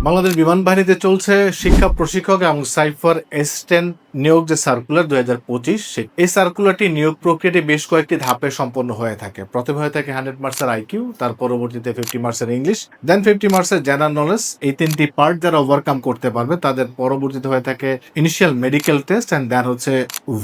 বাংলাদেশ বিমান বাহিনীতে চলছে শিক্ষা প্রশিক্ষক এবং সাইফার অ্যাসিস্ট্যান্ট নিয়োগ যে সার্কুলার দুই হাজার পঁচিশ এই সার্কুলারটি নিয়োগ প্রক্রিয়াটি বেশ কয়েকটি ধাপে সম্পন্ন হয়ে থাকে। প্রথমে হয়ে থাকে হান্ড্রেড মার্কসের আইকিউ তার পরবর্তীতে ফিফটি মার্কসের ইংলিশ দেন ফিফটি মার্কসের জেনারেল নলেজ এই তিনটি পার্ট যারা ওভারকাম করতে পারবে, তাদের পরবর্তীতে হয়ে থাকে initial medical test and then হচ্ছে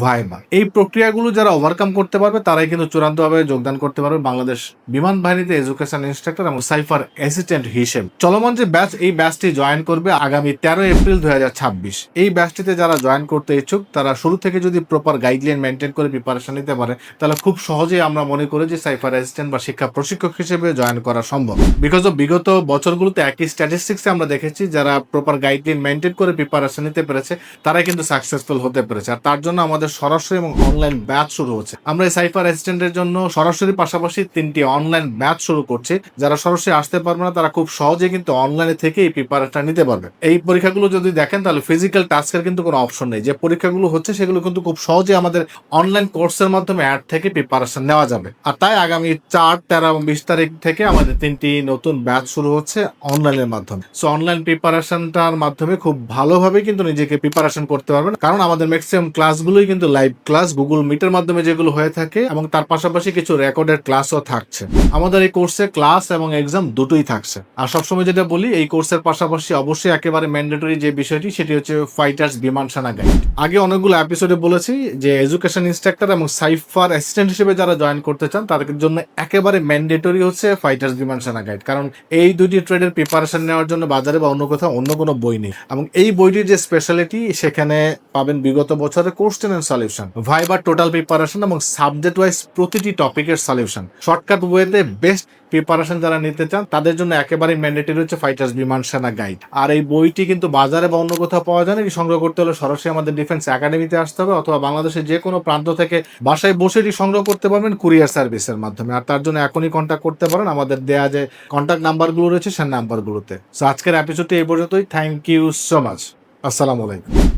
ভাইমা এই প্রক্রিয়াগুলো যারা ওভারকাম করতে পারবে, তারাই কিন্তু চূড়ান্তভাবে যোগদান করতে পারবে বাংলাদেশ বিমান বাহিনীতে এডুকেশন ইনস্ট্রাক্টর এবং সাইফার অ্যাসিস্ট্যান্ট হিসেবে। চলমান যে ব্যাচ এই ব্যাচটি জয়েন করবে আগামী তেরো এপ্রিল দুই হাজার ছাব্বিশ। এই ব্যাচটিতে যারা জয়েন করতে ইচ্ছুক, তারা শুরু থেকে যদি প্রপার গাইডলাইন মেনটেন করে প্রিপারেশন নিতে পারে, তাহলে খুব সহজেই আমরা মনে করি যে সাইফার অ্যাসিস্ট্যান্ট বা শিক্ষা প্রশিক্ষক হিসেবে জয়েন করা সম্ভব। বিকজ অফ বিগত বছরগুলোতে একই স্ট্যাটিস্টিক্সে আমরা দেখেছি, যারা প্রপার গাইডলাইন মেনটেন করে প্রিপারেশন নিতে পেরেছে, তারাই কিন্তু সাকসেসফুল হতে পেরেছে। আর তার জন্য আমাদের সরাসরি এবং অনলাইন ব্যাচ শুরু হচ্ছে। আমরা এই সাইফার অ্যাসিস্ট্যান্টের জন্য সরাসরি পাশাপাশি তিনটি অনলাইন ব্যাচ শুরু করছি। যারা সরাসরি আসতে পারবে না, তারা খুব সহজে কিন্তু অনলাইনে থেকে এই প্রিপারেশনটা নিতে পারবে। এই পরীক্ষাগুলো যদি দেখেন, তাহলে ফিজিক্যাল টাস্কের কিন্তু কোনো অপশন নেই। যে পরীক্ষাগুলো হচ্ছে, সেগুলো কিন্তু খুব সহজে আমাদের অনলাইন কোর্সের মাধ্যমে অ্যাড থেকে প্রিপারেশন নেওয়া যাবে। আর তাই আগামী চার, তেরো এবং বিশ তারিখ থেকে আমাদের তিনটি নতুন ব্যাচ শুরু হচ্ছে অনলাইনের মাধ্যমে। সো অনলাইন প্রিপারেশনটার মাধ্যমে খুব ভালোভাবে কিন্তু নিজেকে প্রিপারেশন করতে পারবেন। কারণ আমাদের ম্যাক্সিমাম ক্লাসগুলোই কিন্তু লাইভ ক্লাস গুগল মিটের মাধ্যমে যেগুলো হয়ে থাকে, এবং তার পাশাপাশি কিছু রেকর্ডেড ক্লাসও থাকছে। আমাদের এই কোর্সে ক্লাস এবং এক্সাম দুটোই থাকছে। আর সবসময় যেটা বলি, এই কোর্সের পাশাপাশি অবশ্যই একেবারে ম্যান্ডেটরি যে বিষয়টি, সেটি হচ্ছে ফাইটার্স বিমান সেনা গাইড আগে অনেকগুলো এপিসোডে বলেছি যে এডুকেশন ইনস্ট্রাক্টর এবং সাইফার অ্যাসিস্ট্যান্ট হিসেবে যারা জয়েন করতে চান, তাদের জন্য একেবারে ম্যান্ডেটরি হচ্ছে ফাইটার্স সেনা গাইড কারণ এই দুটি ট্রেডের প্রিপারেশন নেওয়ার জন্য বাজারে বা অন্য কোথাও অন্য কোনো বই নেই। এবং এই বইটির যে স্পেশালিটি সেখানে পাবেন বিগত বছরের কোশ্চেন এন্ড সলিউশন ভাইবার টোটাল প্রিপারেশন এবং সাবজেক্ট ওয়াইজ প্রতিটি টপিকের সলিউশন শর্টকাট ওয়েতে বেস্ট প্রিপারেশন যারা নিতে চান, তাদের জন্য একেবারে ম্যান্ডেটরি হচ্ছে ফাইটার্স বিমান সেনা গাইড আর এই বইটি কিন্তু বাজারে বা অন্য কোথাও পাওয়া যায় না সংগ্রহ করতে হলে সরাসরি আমাদের ডিফেন্স একাডেমিতে আসতে হবে অথবা বাংলাদেশের যে কোনো প্রান্ত থেকে বাসায় বসে এটি সংগ্রহ করতে পারবেন কুরিয়ার সার্ভিসের মাধ্যমে। আর তার জন্য এখনই কন্ট্যাক্ট করতে পারেন। আমাদের দেয়া যে কন্ট্যাক্ট নাম্বারগুলো রয়েছে সে নাম্বারগুলোতে সো আজকের এপিসোডটি এই পর্যন্তই। থ্যাংক ইউ সো মাচ আসসালামু আলাইকুম।